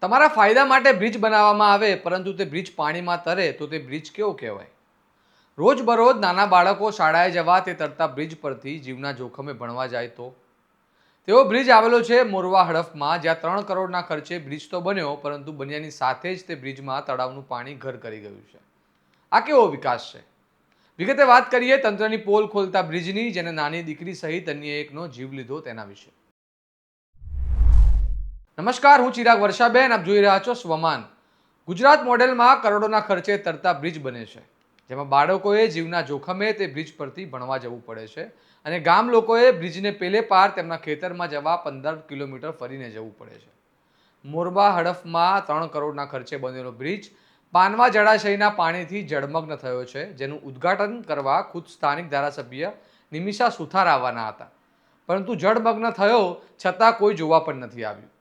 તમારા ફાયદા માટે બ્રિજ બનાવવામાં આવે, પરંતુ તે બ્રિજ પાણીમાં તરે તો તે બ્રિજ કેવો કહેવાય? રોજબરોજ નાના બાળકો શાળાએ જવા તે તરતા બ્રિજ પરથી જીવના જોખમે ભણવા જાય તો? તેવો બ્રિજ આવેલો છે મોરવા હડફમાં, જ્યાં ત્રણ કરોડના ખર્ચે બ્રિજ તો બન્યો, પરંતુ બન્યાની સાથે જ તે બ્રિજમાં તળાવનું પાણી ઘર કરી ગયું છે. આ કેવો વિકાસ છે? વિગતે વાત કરીએ, તંત્રની પોલ ખોલતા બ્રિજની, જેને નાની દીકરી સહિત અન્ય એકનો જીવ લીધો તેના વિશે. નમસ્કાર, હું ચિરાગ વર્ષાબેન. આપ જોઈ રહ્યા છો સ્વમાન. ગુજરાત મોડેલમાં કરોડોના ખર્ચે તરતા બ્રિજ બને છે. જેમાં બાળકોએ જીવના જોખમે તે બ્રિજ પરથી ભણવા જવું પડે છે અને ગામ લોકોએ બ્રિજને પેલે પાર તેમના ખેતરમાં જવા પંદર કિલોમીટર ફરીને જવું પડે છે. મોરબા હડફમાં ત્રણ કરોડના ખર્ચે બનેલો બ્રિજ પાનવા જળાશયના પાણીથી જળમગ્ન થયો છે, જેનું ઉદ્ઘાટન કરવા ખુદ સ્થાનિક ધારાસભ્ય નિમિષા સુથાર આવવાના હતા. પરંતુ જળમગ્ન થયો છતાં કોઈ જોવા પણ નથી આવ્યું.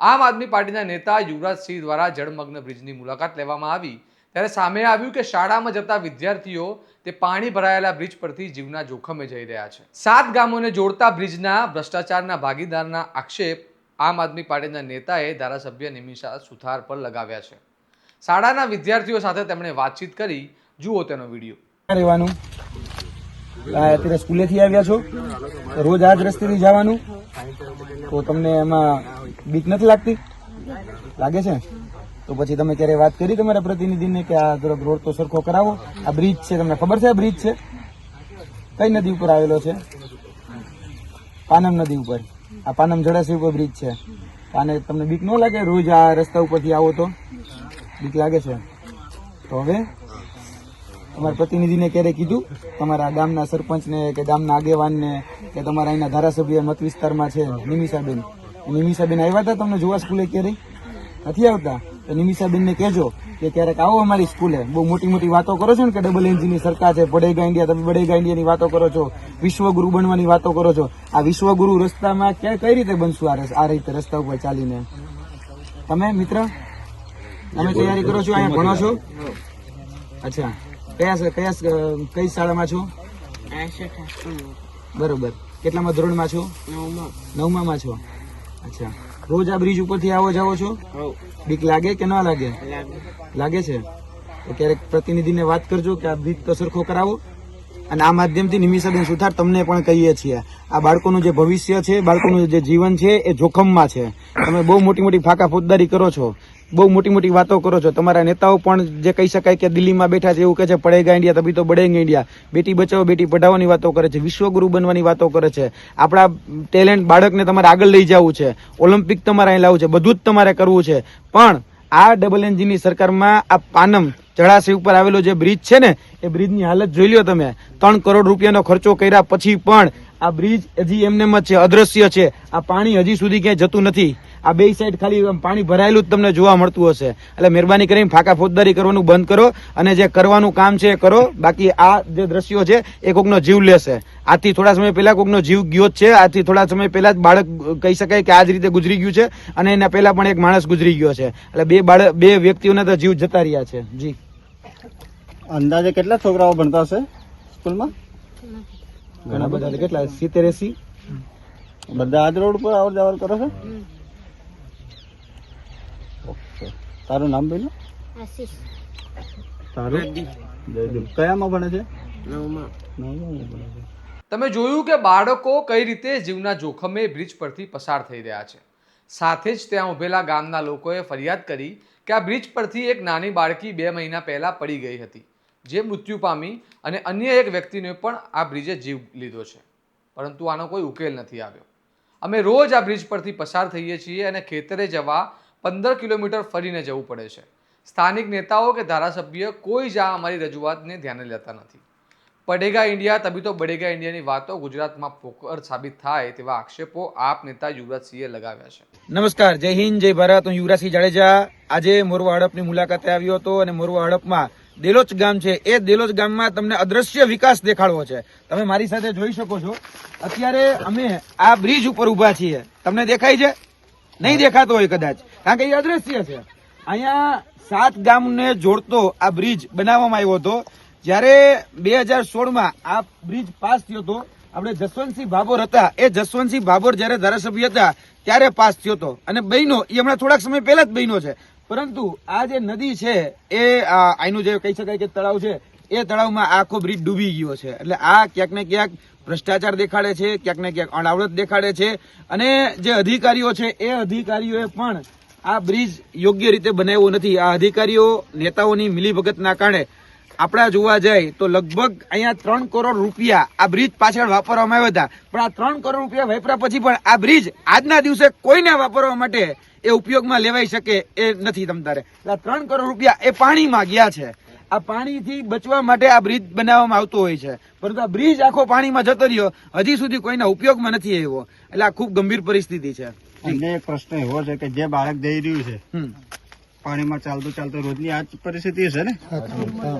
આમ આદમી પાર્ટીના નેતા યુવરાજસિંહ દ્વારા જળમગ્ન બ્રિજની મુલાકાત લેવામાં આવી. ત્યારે સામે આવ્યું કે શાળામાં જતા વિદ્યાર્થીઓ તે પાણી ભરાયેલા બ્રિજ પરથી જીવના જોખમે જઈ રહ્યા છે. સાત ગામોને જોડતા બ્રિજના ભ્રષ્ટાચારના ભાગીદારના આક્ષેપ આમ આદમી પાર્ટીના નેતાએ ધારાસભ્ય નિમિષા સુથાર પર લગાવ્યા છે. શાળાના વિદ્યાર્થીઓ સાથે તેમણે વાતચીત કરી. જુઓ તેનો વીડિયો. રહેવાનું. અત્યારે સ્કૂલેથી આવ્યા છો. રોજ આ જ રસ્તેથી જવાનું. તો તમને એમાં બીક નથી લાગતી? લાગે છે? તો પછી તમે ક્યારે વાત કરી તમારા પ્રતિનિધિને કે આ જરાક રોડ તો સરખો કરાવો. આ બ્રિજ છે, તમને ખબર છે આ બ્રિજ છે? કઈ નદી ઉપર આવેલો છે? પાનમ નદી ઉપર. આ પાનમ જળાશય ઉપર બ્રિજ છે. અને તમને બીક ન લાગે? રોજ આ રસ્તા ઉપરથી આવો તો? બીક લાગે છે? તો હવે તમારા પ્રતિનિધિને ક્યારે કીધું? તમારા ગામના સરપંચને કે ગામના આગેવાનને કે તમારા અહીંના ધારાસભ્ય મત વિસ્તારમાં છે, નિમિષાબેન? નિમિષાબેન આવ્યા હતા તમને જોવા સ્કૂલે ક્યારે નથી આવતા? તો નિમિષાબેનને કહેજો કે ક્યારેક આવો અમારી સ્કૂલે. બહુ મોટી મોટી વાતો કરો છો ને કે ડબલ એન્જિનની સરકાર છે બડેગા ઇન્ડિયા તમે બડેગા ઇન્ડિયાની વાતો કરો છો વિશ્વગુરુ બનવાની વાતો કરો છો. આ વિશ્વગુરુ રસ્તામાં ક્યાં કઈ રીતે બનશું આ આ રીતે રસ્તા ઉપર ચાલીને? તમે મિત્ર? તમે તૈયારી કરો છો અહીંયા ભણો છો? અચ્છા. કયા કયા કઈ શાળામાં છો? બરોબર. કેટલામાં ધોરણમાં છો? નવમામાં છો. અચ્છા. રોજ આ બ્રિજ ઉપરથી આવો જાવો છો? બીક લાગે કે ના લાગે? લાગે. છે? તો ક્યારેક પ્રતિનિધિને વાત કરજો કે આ બ્રિજ તો સરખો કરાવો. અને આ માધ્યમથી નિમિષાબેન સુથાર તમને પણ કહીએ છીએ. આ બાળકોનું જે ભવિષ્ય છે બાળકોનું જે જીવન છે એ જોખમમાં છે. તમે બહુ મોટી મોટી ફાંકા ફોજદારી કરો છો. બહુ મોટી મોટી વાતો કરો છો. તમારા નેતાઓ પણ જે કહી શકાય કે દિલ્હીમાં બેઠા છે, એવું કહે છે, પડેગા ઇન્ડિયા, તભી તો બળેગા ઇન્ડિયા. બેટી બચાવો, બેટી પઢાઓની વાતો કરે છે, વિશ્વગુરુ બનવાની વાતો કરે છે. આપણા ટેલેન્ટ બાળકને તમારે આગળ લઈ જવું છે. ઓલિમ્પિક તમારે અહીં લાવવું છે, બધું જ તમારે કરવું છે. પણ આ ડબલ એન્જિનની સરકારમાં આ પાનમ જળાશય ઉપર આવેલો જે બ્રિજ છે ને, એ બ્રિજની હાલત જોઈ લો તમે. ત્રણ કરોડ રૂપિયાનો ખર્ચો કર્યા પછી પણ આ બ્રિજ હજી એમને જ છે અદ્રશ્ય છે. આ પાણી હજી સુધી ક્યાંય જતું નથી. આ બે સાઈડ ખાલી પાણી ભરાયેલું જ તમને જોવા મળતું હશે. એટલે મહેરબાની કરીને ફાકા ફોજદારી કરવાનું બંધ કરો અને જે કરવાનું કામ છે એ કરો. બાકી આ જે દ્રશ્યો છે એ કોકનો જીવ લેશે. આથી થોડા સમય પહેલા કોકનો જીવ ગયો જ છે. આથી થોડા સમય પહેલા જ બાળક કહી શકાય કે આ જ રીતે ગુજરી ગયું છે અને એના પહેલા પણ એક માણસ ગુજરી ગયો છે. એટલે બે બાળક બે વ્યક્તિઓને તો જીવ જતા રહ્યા છે. જી. અંદાજે કેટલા છોકરાઓ ભણતા હશે સ્કૂલમાં? ઘણા બધા કેટલા? સિત્તેર એસી? બધા આજ રોડ ઉપર આવર જાવર કરો છો? ઓકે. તારું નામ બોલો. તારું? જયદીપ. કયામાં ભણે છે? નવમાં. ભણે છે. તમે જોયું કે બાળકો કઈ રીતે જીવના જોખમે બ્રિજ પરથી પસાર થઈ રહ્યા છે? સાથે જ ત્યાં ઉભેલા ગામના લોકોએ ફરિયાદ કરી કે આ બ્રિજ પરથી એક નાની બાળકી બે મહિના પહેલા પડી ગઈ હતી. જે મૃત્યુ પામી અને અન્ય એક વ્યક્તિને પણ આ બ્રિજે જીવ લીધો છે. પરંતુ આનો કોઈ ઉકેલ નથી આવ્યો. અમે રોજ આ બ્રિજ પરથી પસાર થઈએ છીએ અને ખેતરે જવા પંદર કિલોમીટર ફરીને જવું પડે છે. સ્થાનિક નેતાઓ કે ધારાસભ્ય કોઈ જ આ અમારી રજૂઆતને ધ્યાને લેતા નથી. પડેગા ઇન્ડિયા તભી તો બડેગા ઇન્ડિયાની વાતો ગુજરાતમાં પોકર સાબિત થાય તેવા આક્ષેપો આપ નેતા યુવરાજસિંહે લગાવ્યા છે. નમસ્કાર, જય હિન્દ, જય ભારત. હું યુવરાજસિંહ જાડેજા. આજે મોરવા હડપની મુલાકાતે આવ્યો હતો અને મોરવા હડપમાં દેલોચ ગામ છે. એ દેલોચ ગામમાં તમને અદ્રશ્ય વિકાસ દેખાડવો છે. તમે મારી સાથે જોઈ શકો છો. અત્યારે અમે આ બ્રિજ ઉપર ઊભા છીએ. તમને દેખાય છે? નહીં દેખાતો હોય કદાચ. કારણ કે એ અદ્રશ્ય છે. અહીંયા સાત ગામને જોડતો આ બ્રિજ બનાવવામાં આવ્યો હતો. જ્યારે બે હજાર સોળમાં આ બ્રિજ પાસ થયો હતો આપણે જસવંતસિંહ ભાભોર હતા. એ જસવંતસિંહ ભાભોર જયારે ધારાસભ્ય હતા ત્યારે પાસ થયો હતો. અને બહેનો એ હમણાં થોડાક સમય પહેલા જ બહેનો છે. પરંતુ આ જે નદી છે, એ આનું જે કહી શકાય કે તળાવ છે, એ તળાવમાં આખો બ્રિજ ડૂબી ગયો છે. એટલે આ ક્યાંક ને ક્યાંક ભ્રષ્ટાચાર દેખાડે છે, ક્યાંક ને ક્યાંક અણાવડત દેખાડે છે અને જે અધિકારીઓ છે, એ અધિકારીઓએ પણ આ બ્રિજ યોગ્ય રીતે બનાવ્યો નથી. આ અધિકારીઓ, નેતાઓની મિલીભગતના કારણે આપણા જોવા જાય તો લગભગ અહીંયા ત્રણ કરોડ રૂપિયા આ બ્રિજ પાછળ વાપરવામાં આવ્યા હતા. પણ આ ત્રણ કરોડ રૂપિયા વાપર્યા પછી પણ આ બ્રિજ આજના દિવસે કોઈને વાપરવા માટે એ ઉપયોગમાં લેવાઈ શકે એ નથી તમતારે. એટલે ત્રણ કરોડ રૂપિયા એ પાણીમાં ગયા છે. આ પાણીથી બચવા માટે આ બ્રિજ બનાવવામાં આવતો હોય છે. પરંતુ આ બ્રિજ આખો પાણીમાં જતો રહ્યો હજી સુધી કોઈના ઉપયોગમાં નથી આવ્યો. એટલે આ ખૂબ ગંભીર પરિસ્થિતિ છે. એક પ્રશ્ન એવો છે કે જે બાળક જઈ રહ્યું છે પાણીમાં ચાલતો ચાલતો રોજની આ પરિસ્થિતિ છે ને?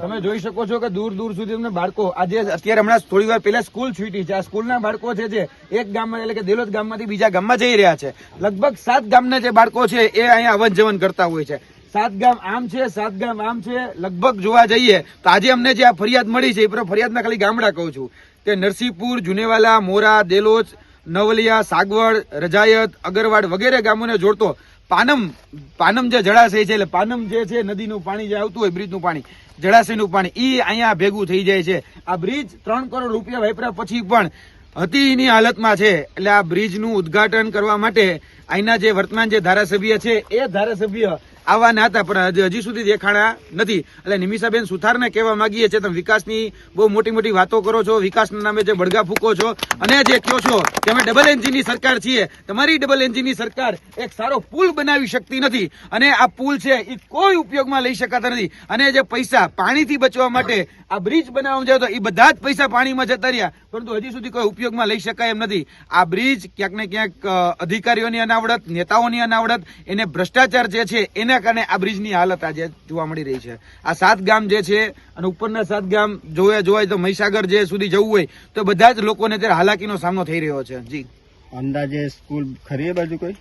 તમે જોઈ શકો છો કે દૂર દૂર સુધી અમને બાળકો આજે અત્યારે હમણાં થોડી વાર પહેલા સ્કૂલ છૂટી છે. આ સ્કૂલના બાળકો છે જે એક ગામમાં એટલે કે દેલોદ ગામમાંથી બીજા ગામમાં જઈ રહ્યા છે. લગભગ સાત ગામના જે બાળકો છે એ અહીંયા અવન જવન કરતા હોય છે. સાત ગામ આમ છે સાત ગામ આમ છે લગભગ જોવા જઈએ તો આજે અમને જે આ ફરિયાદ મળી છે એ પર ફરિયાદના ખાલી ગામડા કહું છું કે નરસિંહપુર જુનેવાલા મોરા દેલોજ નવલિયા સાગવડ રજાયત અગરવાડ વગેરે ગામોને જોડતો પાનમ પાનમ જે જળાશય છે, એટલે પાનમ જે છે, નદીનું પાણી જે આવતું હોય, બ્રિજનું પાણી, જળાશયનું પાણી, ઈ અહીંયા ભેગું થઈ જાય છે. આ બ્રિજ ત્રણ કરોડ રૂપિયા વાપર્યા પછી પણ અતિની હાલતમાં છે. એટલે આ બ્રિજનું ઉદ્ઘાટન કરવા માટે અહીંના જે વર્તમાન જે ધારાસભ્ય છે, એ ધારાસભ્ય આવવાના હતા, પણ હજી- સુધી દેખાણા નથી. એટલે નિમિષાબેન સુથારને કહેવા માંગીએ છીએ, તમે વિકાસની બહુ મોટી મોટી વાતો કરો છો, વિકાસના નામે જે બળગા ફૂકો છો, અને જે કહો છો કે અમે ડબલ એન્જિનની સરકાર છીએ. તમારી ડબલ એન્જિનની સરકાર એક સારો પુલ બનાવી શકતી નથી. અને આ પુલ છે, એ કોઈ ઉપયોગમાં લઈ શકાતા નથી. અને જે પૈસા પાણીથી બચવા માટે આ બ્રિજ બનાવવામાં જાય તો એ બધા જ પૈસા પાણીમાં જતા રહ્યા. પરંતુ હજી સુધી કોઈ ઉપયોગમાં લઈ શકાય એમ નથી. આ બ્રિજ ક્યાંક ને ક્યાંક અધિકારીઓની અનાવડત, નેતાઓની અનાવડત, એને ભ્રષ્ટાચાર જે છે, એના કારણે આ બ્રિજની હાલત આજે જોવા મળી રહી છે. આ સાત ગામ જે છે અને ઉપરના સાત ગામ જોયા જોવાય તો મહીસાગર જે સુધી જવું હોય તો બધા જ લોકોને અત્યારે હાલાકીનો સામનો થઈ રહ્યો છે. જી. અંદાજે સ્કૂલ ખરી બાજુ કોઈ?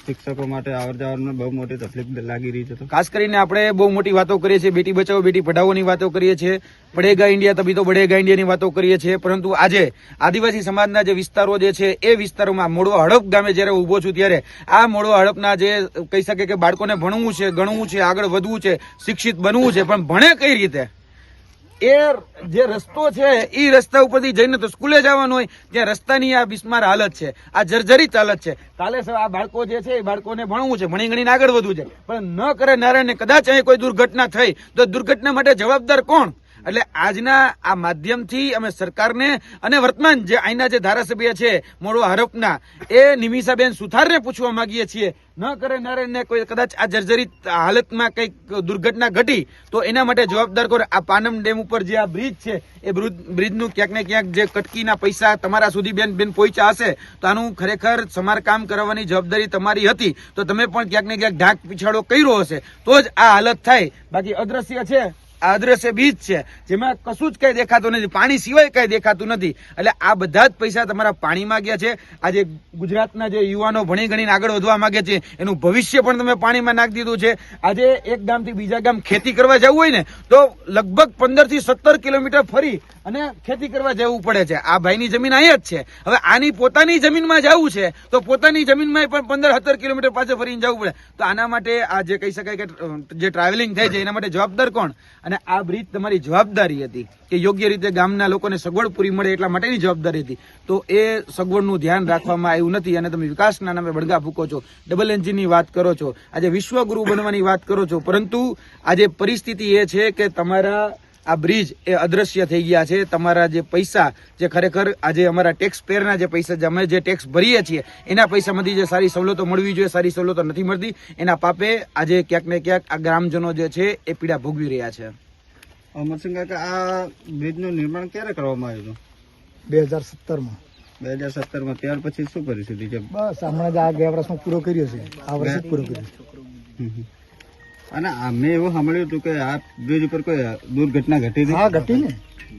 શિક્ષકો માટે આવર બહુ મોટી તકલીફ લાગી રહી છે ખાસ કરીને આપણે બહુ મોટી વાતો કરીએ છીએ બેટી બચાવો બેટી પઢાઓની વાતો કરીએ છીએ પડેગા ઇન્ડિયા તબી તો બડેગા ઇન્ડિયાની વાતો કરીએ છીએ પરંતુ આજે આદિવાસી સમાજના જે વિસ્તારો જે છે એ વિસ્તારોમાં મોડવા હડપ ગામે જ્યારે ઊભો છું ત્યારે આ મોડવા હડપના જે કહી શકે કે બાળકોને ભણવું છે ગણવું છે આગળ વધવું છે શિક્ષિત બનવું છે પણ ભણે કઈ રીતે? એ જે રસ્તો છે એ રસ્તા ઉપરથી જઈને તો સ્કૂલે જવાનું હોય, ત્યાં રસ્તાની આ બિસ્માર હાલત છે, આ જર્જરિત હાલત છે. કાલે સર આ બાળકો જે છે, એ બાળકોને ભણવું છે, ભણી ગણીને આગળ વધવું છે. પણ ન કરે નારાયણ કદાચ અહીં કોઈ દુર્ઘટના થઈ, તો દુર્ઘટના માટે જવાબદાર કોણ? એટલે આજના આ માધ્યમથી અમે સરકારને અને વર્તમાન જે અહીંના જે ધારાસભ્ય છે મોડો આરોપના એ નિમિષાબેન સુથારને પૂછવા માંગીએ છીએ. ન કરે નારાયણને કોઈ કદાચ આ જર્જરિત હાલતમાં કંઈક દુર્ઘટના ઘટી, તો એના માટે જવાબદાર કોણ? આ પાનમ ડેમ ઉપર જે આ બ્રિજ છે, એ બ્રિજ- બ્રિજનું ક્યાંક ને ક્યાંક જે કટકીના પૈસા તમારા સુધી બેન બેન પહોંચ્યા હશે, તો આનું ખરેખર સમારકામ કરવાની જવાબદારી તમારી હતી. તો તમે પણ ક્યાંક ને ક્યાંક ઢાક પીછાડો કર્યો હશે. તો જ આ હાલત થાય. બાકી અદ્રશ્ય છે. અદ્રશ્ય બીજ છે, જેમાં કશું જ કઈ દેખાતું નથી, પાણી સિવાય કઈ દેખાતું નથી. એટલે આ બધા જ પૈસા તમારા પાણીમાં ગયા છે. આજે ગુજરાતના જે યુવાનો ભણી ગણીને આગળ વધવા માંગે છે, એનું ભવિષ્ય પણ તમે પાણીમાં નાખી દીધું છે. આજે એક ગામથી બીજા ગામ ખેતી કરવા જવું હોય ને, તો લગભગ પંદરથી સત્તર કિલોમીટર ફરી અને ખેતી કરવા જવું પડે છે. આ ભાઈની જમીન અહીંયા જ છે. હવે આની પોતાની જમીનમાં જવું છે, તો પોતાની જમીનમાં પણ પંદર સત્તર કિલોમીટર પાછળ ફરીને જવું પડે. તો આના માટે આ જે કહી શકાય કે જે ટ્રાવેલિંગ થાય છે, એના માટે જવાબદાર કોણ? અને આ બ્રિજ તમારી જવાબદારી હતી કે યોગ્ય રીતે ગામના લોકોને સગવડ પૂરી મળે એટલા માટેની જવાબદારી હતી. તો એ સગવડનું ધ્યાન રાખવામાં આવ્યું નથી અને તમે વિકાસના નામે બળગા ફૂકો છો ડબલ એન્જિનની વાત કરો છો, આજે વિશ્વગુરુ બનવાની વાત કરો છો, પરંતુ આજે પરિસ્થિતિ એ છે કે તમારા આ બ્રિજ એ અદ્રશ્ય થઈ ગયા છે. તમારા જે પૈસા જે ખરેખર આજે અમારા ટેક્સ પેરના જે પૈસા જે અમે જે ટેક્સ ભરીએ છીએ એના પૈસામાંથી જે સારી સવલતો મળવી જોઈએ સારી સવલતો નથી મળતી એના પાપે આજે ક્યાંક ને ક્યાંક આ ગ્રામજનો જે છે એ પીડા ભોગવી રહ્યા છે. અમરસિંહ કાકા આ બ્રિજનું નિર્માણ ક્યારે કરવામાં આવ્યું હતું? બે હજાર સત્તરમાં. બે હજાર સત્તરમાં ત્યાર પછી શું પરિસ્થિતિ છે? બસ હમણાં જ આ ગયા વર્ષમાં પૂરો કર્યો છે. આ વર્ષે પૂરો કર્યો હમ. અને આ મેં એવું સાંભળ્યું હતું કે આ બ્રિજ ઉપર કોઈ દુર્ઘટના ઘટી હતી? હા ઘટી ને.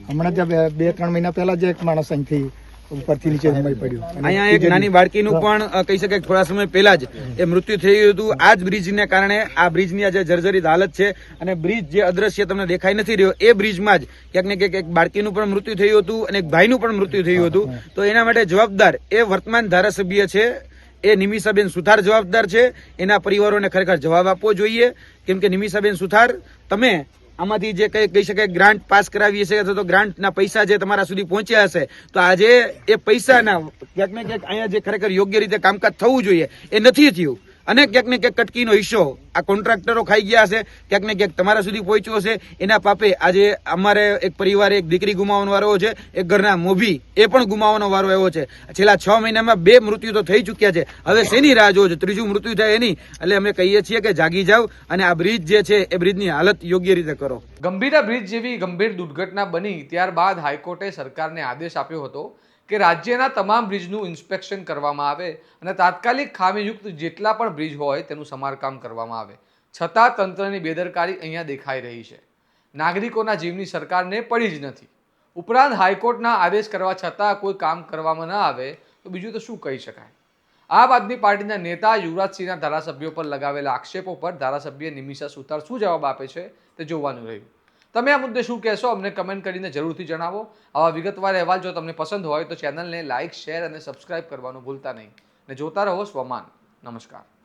હમણાં જ બે ત્રણ મહિના પહેલા જ એક માણસ અહીંથી ઉપરથી નીચે નમાઈ પડ્યો. અહીંયા એક નાની બાળકીનું પણ કહી શકાય થોડા સમય પહેલા જ એ મૃત્યુ થયું હતું. આ જ બ્રિજને કારણે આ બ્રિજની આજે જે જર્જરિત હાલત છે અને બ્રિજ જે અદ્રશ્ય તમને દેખાઈ નથી રહ્યો એ બ્રિજમાં જ ક્યાંક ને ક્યાંક એક બાળકીનું પણ મૃત્યુ થયું હતું અને એક ભાઈનું પણ મૃત્યુ થયું હતું. તો એના માટે જવાબદાર એ વર્તમાન ધારાસભ્ય છે એ નિમિષાબેન સુથાર જવાબદાર છે. એના પરિવારોને ખરેખર જવાબ આપવો જોઈએ. કેમ કે નિમિષાબેન સુથાર, તમે આમાંથી જે કઈ કહી શકાય ગ્રાન્ટ પાસ કરાવી હશે અથવા તો ગ્રાન્ટના પૈસા જે તમારા સુધી પહોંચ્યા હશે, તો આજે એ પૈસાના ક્યાંક ને ક્યાંક અહીંયા જે ખરેખર યોગ્ય રીતે કામકાજ થવું જોઈએ. એ નથી થયું. અને ક્યાંક ને ક્યાંક કટકીનો હિસ્સો. આ કોન્ટ્રાક્ટરો ખાઈ ગયા હશે. ક્યાંક ને ક્યાંક તમારા સુધી પહોંચ્યો હશે. એના પાપે આજે અમારે એક પરિવારે એક દીકરી ગુમાવવાનો વારો છે. એક ઘરના મોભી એ પણ ગુમાવવાનો વારો એવો છે. છેલ્લા છ મહિનામાં બે મૃત્યુ તો થઈ ચૂક્યા છે. હવે શેની રાહ જોવો છે? ત્રીજું મૃત્યુ થાય એની. એટલે અમે કહીએ છીએ કે જાગી જાઓ અને આ બ્રિજ જે છે એ બ્રિજની હાલત યોગ્ય રીતે કરો. ગંભીરા બ્રિજ જેવી ગંભીર દુર્ઘટના બની ત્યારબાદ હાઈકોર્ટે સરકારને આદેશ આપ્યો હતો કે રાજ્યના તમામ બ્રિજનું ઇન્સ્પેક્શન કરવામાં આવે અને તાત્કાલિક ખામીયુક્ત જેટલા પણ બ્રિજ હોય તેનું સમારકામ કરવામાં આવે. છતાં તંત્રની બેદરકારી અહીંયા દેખાઈ રહી છે. નાગરિકોના જીવની સરકારને પડી જ નથી. ઉપરાંત હાઈકોર્ટના આદેશ કરવા છતાં કોઈ કામ કરવામાં ન આવે તો બીજું તો શું કહી શકાય? આમ આદમી પાર્ટીના નેતા યુવરાજસિંહના ધારાસભ્યો પર લગાવેલા આક્ષેપો પર ધારાસભ્ય નિમિષા સુતાર શું જવાબ આપે છે તે જોવાનું રહ્યું. તમે આ મુદ્દે શું કહેશો? અમને કમેન્ટ કરીને જરૂરથી જણાવો. આવા વિગતવાર અહેવાલ જો તમને પસંદ હોય તો ચેનલને લાઇક શેર અને સબસ્ક્રાઇબ કરવાનું ભૂલતા નહીં. અને જોતા રહો સ્વમાન. નમસ્કાર.